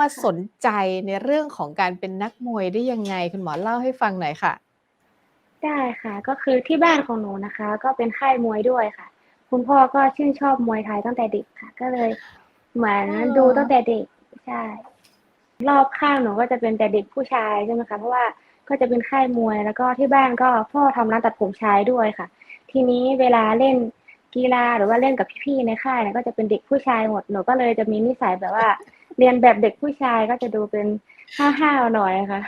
มาสนใจในเรื่องของการเป็นนักมวยได้ยังไง?คุณหมอเล่าให้ฟังหน่อยค่ะ ได้ค่ะ ก็คือที่บ้านของหนูนะคะ ก็เป็นค่ายมวยด้วยค่ะ คุณพ่อก็ชื่นชอบมวยไทยตั้งแต่เด็กค่ะ ก็เลยเหมือนอ๋อดูตั้งแต่เด็กใช่รอบข้างหนูก็จะเป็นแต่เด็กผู้ชายใช่ไหมคะเพราะว่าก็จะเป็นค่ายมวยแล้วก็ที่บ้านก็พ่อทำร้านตัดผมชายด้วยค่ะ ทีนี้เวลาเล่นกีฬาหรือว่าเล่นกับพี่ๆในค่ายเนี่ยก็จะเป็นเด็กผู้ชายหมดหนูก็เลยจะมีนิสัยแบบว่า เรียนแบบเด็กผู้ชายก็จะดูเป็นห้าวๆหน่อยอะค่ะ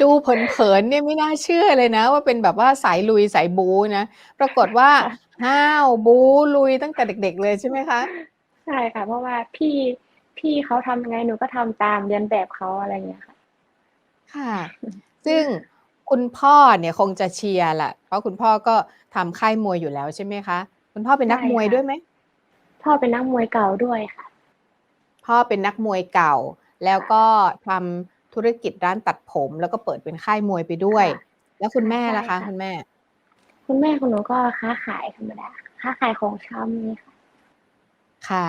ดูเผินๆเนี่ยไม่น่าเชื่อเลยนะ ว่าเป็นแบบว่าสายลุยสายบู๊นะปรากฏว่าค่ะห้าวบู๊ลุยตั้งแต่เด็ก ๆ เลยใช่ไหมคะ?ใช่ค่ะ เพราะว่าพี่พี่เขาทำยังไงหนูก็ทำตามเลียนแบบเขาอะไรอย่างเงี้ยค่ะ ค่ะ ซึ่งคุณพ่อเนี่ยคงจะเชียร์แหละเพราะคุณพ่อก็ทำค่ายมวยอยู่แล้วใช่ไหมคะ?คุณพ่อเป็นใชนัก่ค่มวยด้วะยไหม? พ่อเป็นนักมวยเก่าด้วยค่ะ พ่อเป็นนักมวยเก่า แล้วก็ทำธุรกิจร้านตัดผม แล้วก็เปิดเป็นค่ายมวยไปด้วค่ยะแล้วคุณแม่ใช่ล่ะคะค่ะ คุณแม่?คุณแม่ของหนูก็ค้าขายธรรมดาค้าขายของชำงี้ค่ะ ค่ะ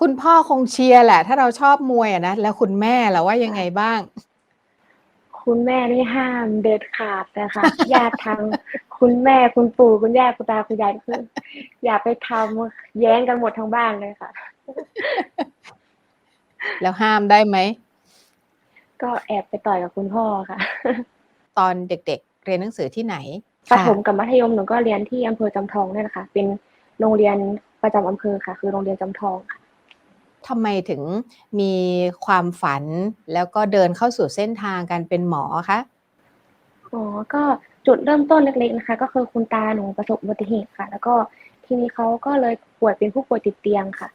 คุณพ่อคงเชียร์แหละ ถ้าเราชอบมวยอะนะ แล้วคุณแม่ล่ะว่ายัค่งไงะบ้าง? คุณแม่นี่ห้ามเด็ดขาดเลยค่ะญาติทางคุณแม่คุณปู่คุณย่าคุณตาคุณยายก็คือ อย่าไปทำแย้งกันหมดทั้งบ้านเลยค่ะ แล้วห้ามได้ไหม?ก็แอบไปต่อยกับคุณพ่อค่ะ ตอนเด็กๆ เรียนหนังสือที่ไหน?ประค่ถะมกับมัธยมหนูก็เรียนที่อำเภอจอมทองเนี่ยแหละค่ะ เป็นโรงเรียนประจำอำเภอค่ะ คือโรงเรียนจอมทองค่ะ ทำไมถึงมีความฝันแล้วก็เดินเข้าสู่เส้นทางการเป็นหมอคะ?อ๋อก็จุดเริ่มต้นเล็กๆนะคะ ก็คือคุณตาหนูประสบอุบัติเหตุค่ะ แล้วก็ทีนี้เขาก็เลยป่วยเป็นผู้ป่วยติดเตียงค่ะ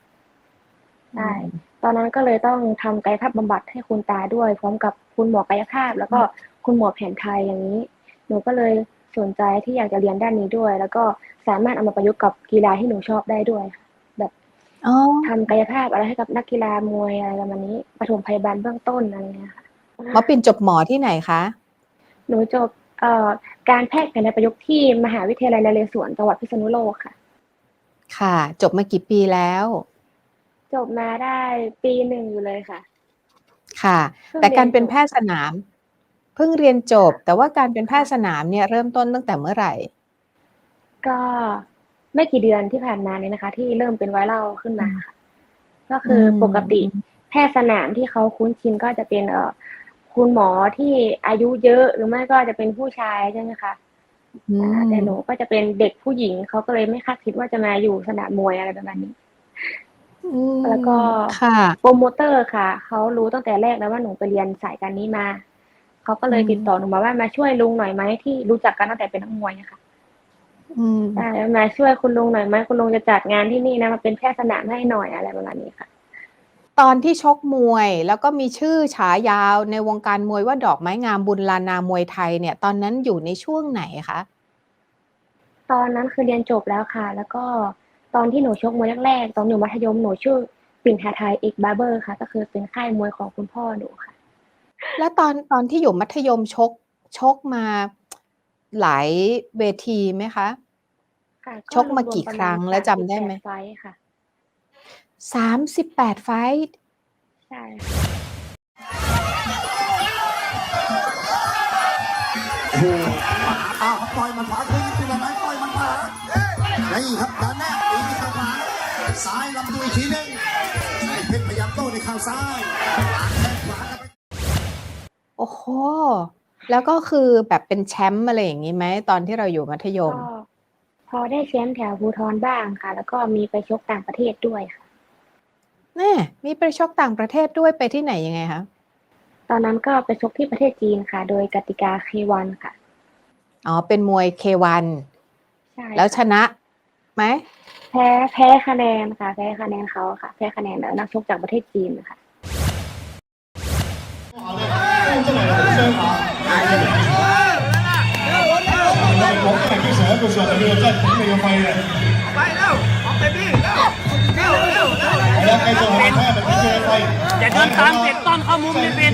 อืใช่มตอนนั้นก็เลยต้องทำกายภาพบำบัดให้คุณตาด้วย พร้อมกับคุณหมอกายภาพ แล้วอืก็มคุณหมอแผนไทยอย่างงี้ หนูก็เลยสนใจที่อยากจะเรียนด้านนี้ด้วย แล้วก็สามารถเอามาประยุกต์กับกีฬาที่หนูชอบได้ด้วยค่ะแบบอ๋อ ทำกายภาพอะไรให้กับนักกีฬามวยอะไรประมาณนี้ปฐมพยาบาลเบื้องต้นอะไรเงี้ยค่ะหมอปิ่นจบหมอที่ไหนคะ?หนูจบเอ่อการแพทย์แผนไทยประยุกต์ที่มหาวิทยาลัยนเรศวรจังหวัดพิษณุโลกค่ะ ค่ะ จบมากี่ปีแล้ว จบมาได้ปีหนึ่งอยู่เลยค่ะ ค่ะเพิ่งแต่เรีกายรนเป็นจบแพทย์สนาม เพิ่งเรียนจบค่ะแต่ว่าการเป็นแพค่ะทย์สนามเนี่ยเริ่มต้นตั้งแต่เมื่อไหร่?ก็ไม่กี่เดือนที่ผ่านมานี้นะคะ ที่เริ่มเป็น viral ขึ้นอืมามค่ะ ก็อืคือปกติมแพทย์สนามที่เขาคุ้นชินก็จะเป็นเอ่อคุณหมอที่อายุเยอะหรือไม่ก็จะเป็นผู้ชายใช่ไหมคะอือ่าแต่หนูมก็จะเป็นเด็กผู้หญิงเขาก็เลยไม่คาดคิดว่าจะมาอยู่สนามมวยอะไรประมาณนี้อืแล้วก็มค่ะโพรโมเตอร์ค่ะเขารู้ตั้งแต่แรกแล้วว่าหนูไปเรียนสายการนี้มาเขาก็อืเลยติดต่อหมนูมาว่า"มาช่วยลุงหน่อยไหม?"ที่รู้จักกันตั้งแต่เป็นนักมวยอะค่ะ อืมใช่"มาช่วยคุณลุงหน่อยไหม?คุณลุงจะจัดงานที่นี่นะมาเป็นแพทย์สนามให้หน่อย"อะไรประมาณนี้ค่ะ ตอนที่ชกมวยแล้วก็มีชื่อฉายาในวงการมวยว่าดอกไม้งามบุญลานามวยไทยเนี่ย ตอนนั้นอยู่ในช่วงไหนคะ?ตอนนั้นคือเรียนจบแล้วค่ะ แล้วก็ตอนที่หนูชกมวยแรกๆตอนอยู่มัธยมหนูชื่อปิ่นหาไทยเอกบาร์เบอร์ค่ะ ก็คือเป็นค่ายมวยของคุณพ่อหนูค่ะ แล้วตอนตอนที่อยู่มัธยมชกชกมาหลายเวทีไหมคะ? ค่ะชก็กมารวมกี่ๆประคมารั้ณงแล้วจำได้ไหม?38ไฟต์ค่ะ38ไฟต์ใช่ค่ะโอ้โฮขวาอ้าวต่อยหมัดขวาคืนคุณละไม้ต่อยหมัดขวานี่ครับเดินแนบตีด้วยแข้งขวาซ้ายลำตัวอีกทีหนึ่งไอ้เพชรพยายามโต้ด้วยเข่าซ้ายวางแข้งขวาเข้าไปโอ้โฮแล้วก็คือแบบเป็นแชมป์อะไรอย่างงี้ไหม?ตอนที่เราอยู่มัธยก็ม พอได้แชมป์แถวภูธรบ้างค่ะ แล้วก็มีไปชกต่างประเทศด้วยค่ะ แน่มีไปชกต่างประเทศด้วยไปที่ไหนยังไงคะ?ตอนนั้นก็ไปชกที่ประเทศจีนค่ะ โดยกติกา K1 ค่ะ อ๋อ เป็นมวย K1 ใช่แล้วค่ะชนะไหม?แพ้แพ้คะแนนค่ะ แพ้คะแนนเขาค่ะ แพ้คะแนนเอ่อนักชกจากประเทศจีนน่ะ ค่ะอย่าเดินตามเป็ดตอนเข้ามุมดิเป็ด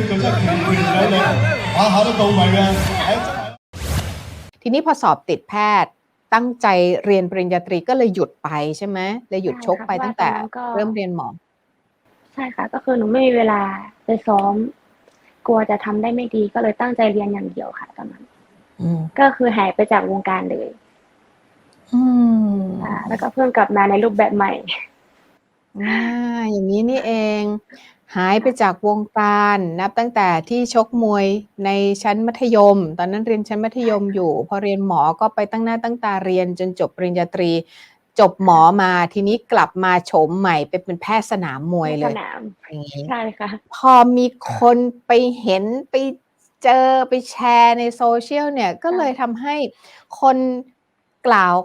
ทีนี้พอสอบติดแพทย์ตั้งใจเรียนปริญญาตรีก็เลยหยุดไปใช่ไหม?เลยหยุดชกไปตั้งแต่เริ่มเรียนหมอ ใช่ค่ะ ก็คือหนูไม่มีเวลาไปซ้อม กลัวจะทำได้ไม่ดีก็เลยตั้งใจเรียนอย่างเดียวค่ะตอนนั้น ก็คือหายไปจากวงการเลยอืมอ่าแล้วก็เพิ่งกลับมาในรูปแบบใหม่อ่าอย่างนี้นี่เอง หายไปจากวงการนับตั้งแต่ที่ชกมวยในชั้นมัธยม ตอนนั้นเรียนชั้นมัธยมอยู่ พอเรียนหมอก็ไปตั้งหน้าตั้งตาเรียนจนจบปริญญาตรี จบหมอมาทีนี้กลับมาโฉมใหม่ไปเป็นแพทย์สนามมวยเลสยนามอย่างนี้ใช่ค่ะพอมีคนไปเห็นไป เจอไปแชร์ในโซเชียลเนี่ยก็เลยทำให้คนกล่าว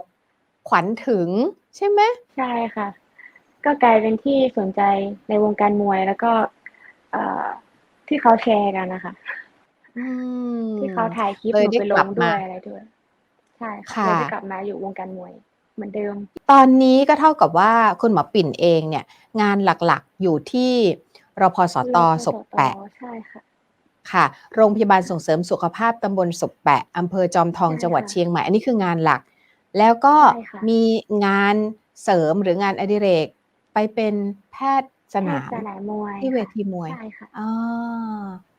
ขวัญถึงใช่ไหมใช่ค่ะ ก็กลายเป็นที่สนใจในวงการมวยแล้วก็เอ่อที่เขาแชร์กันนะคะอืมที่เขาถ่ายคลิปเลยหนูได้ไปลกลังบด้วมายอะไรด้วยใช่ค่ะค่ะเลยได้กลับมาอยู่วงการมวยเหมือนเดิม ตอนนี้ก็เท่ากับว่าคุณหมอปิ่นเองเนี่ย งานหลักๆอยู่ที่รพสตรพศพแปะใช่ค่ะ ค่ะ โรงพยาบาลส่งเสริมสุขภาพตำบลศพแปะอำเภอจอมทองใช่จังหวัดค่ะเชียงใหม่ อันนี้คืองานหลัก แล้วก็ใช่ค่ะมีงานเสริมหรืองานอดิเรก ไปเป็นแพทย์สนามแพทย์สนามมวยที่เวค่ะทีมวยใช่ค่ะอ่า